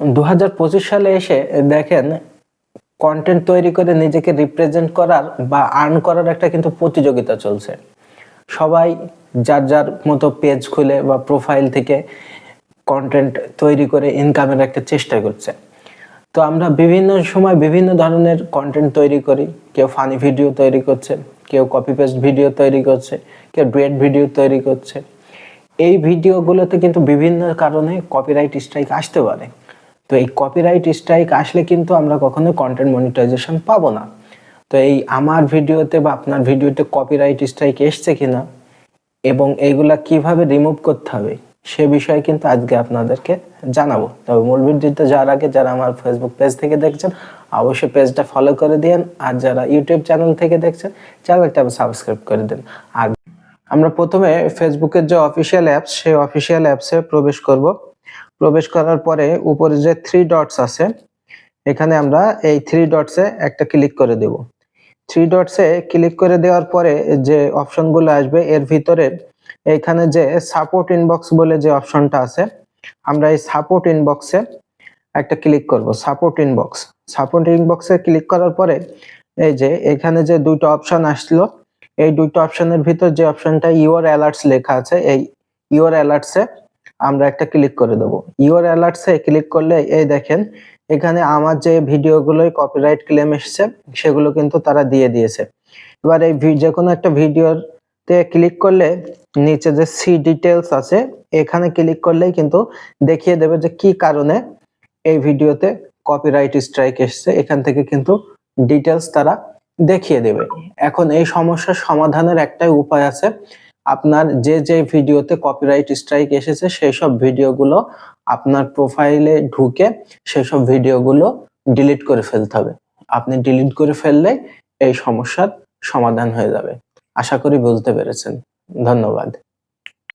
দু হাজার পঁচিশ সালে এসে দেখেন কন্টেন্ট তৈরি করে নিজেকে রিপ্রেজেন্ট করার বা আর্ন করার একটা কিন্তু প্রতিযোগিতা চলছে। সবাই যার যার মতো পেজ খুলে বা প্রোফাইল থেকে কন্টেন্ট তৈরি করে ইনকামের একটা চেষ্টা করছে। তো আমরা বিভিন্ন সময় বিভিন্ন ধরনের কন্টেন্ট তৈরি করি। কেউ ফানি ভিডিও তৈরি করছে, কেউ কপি পেস্ট ভিডিও তৈরি করছে, কেউ ডুয়েট ভিডিও তৈরি করছে। এই ভিডিওগুলোতে কিন্তু বিভিন্ন কারণে কপিরাইট স্ট্রাইক আসতে পারে। তো এই কপিরাইট স্ট্রাইক আসলে কিন্তু আমরা কখনো কন্টেন্ট মনিটাইজেশন পাবো না। তো এই আমার ভিডিওতে বা আপনার ভিডিওতে কপিরাইট স্ট্রাইক এসছে কিনা এবং এইগুলা কীভাবে রিমুভ করতে হবে সে বিষয়ে কিন্তু আজকে আপনাদেরকে জানাব। তবে মূল ভিডিওতে যাওয়ার আগে যারা আমার ফেসবুক পেজ থেকে দেখছেন, অবশ্যই পেজটা ফলো করে দিন আর যারা ইউটিউব চ্যানেল থেকে দেখছেন চ্যানেলটা সাবস্ক্রাইব করে দিন। আর আমরা প্রথমে ফেসবুকের যে অফিসিয়াল অ্যাপস সেই অফিসিয়াল অ্যাপসে প্রবেশ করব। প্রবেশ করার পরে উপরে যে থ্রি ডটস আছে, এখানে আমরা এই থ্রি ডটসে একটা ক্লিক করে দেব। থ্রি ডটসে ক্লিক করে দেওয়ার পরে যে অপশনগুলো আসবে, এর ভিতরে এখানে যে সাপোর্ট ইনবক্স বলে যে অপশনটা আছে, আমরা এই সাপোর্ট ইনবক্সে একটা ক্লিক করব। সাপোর্ট ইনবক্স সাপোর্ট ইনবক্সে ক্লিক করার পরে এই যে এখানে যে দুটো অপশন আসলো, এই দুটো অপশনের ভিতর যে অপশনটা ইউর অ্যালার্টস লেখা আছে, এই ইউর অ্যালার্টসে আমরা একটা ক্লিক করে দেবো। ইউর অ্যালার্টসে ক্লিক করলে, এই দেখেন, এখানে আমার যে ভিডিওগুলোই কপিরাইট ক্লেম এসেছে, সেগুলো কিন্তু তারা দিয়ে দিয়েছে। এবার এই যে কোনো একটা ভিডিওতে ক্লিক করলে, নিচে যে সি ডিটেলস আছে, এখানে ক্লিক করলেই কিন্তু দেখিয়ে দেবে যে কি কারণে এই ভিডিওতে কপিরাইট স্ট্রাইক এসেছে। এখান থেকে কিন্তু ডিটেলস তারা দেখিয়ে দেবে। এখন এই সমস্যার সমাধানের একটাই উপায় আছে আপনার যে যে ভিডিওতে কপিরাইট স্ট্রাইক এসেছে সেই সব ভিডিওগুলো আপনার প্রোফাইলে ঢুকে সেই সব ভিডিওগুলো ডিলিট করে ফেলতে হবে। আপনি ডিলিট করে ফেললে এই সমস্যার সমাধান হয়ে যাবে। আশা করি বুঝতে পেরেছেন। ধন্যবাদ।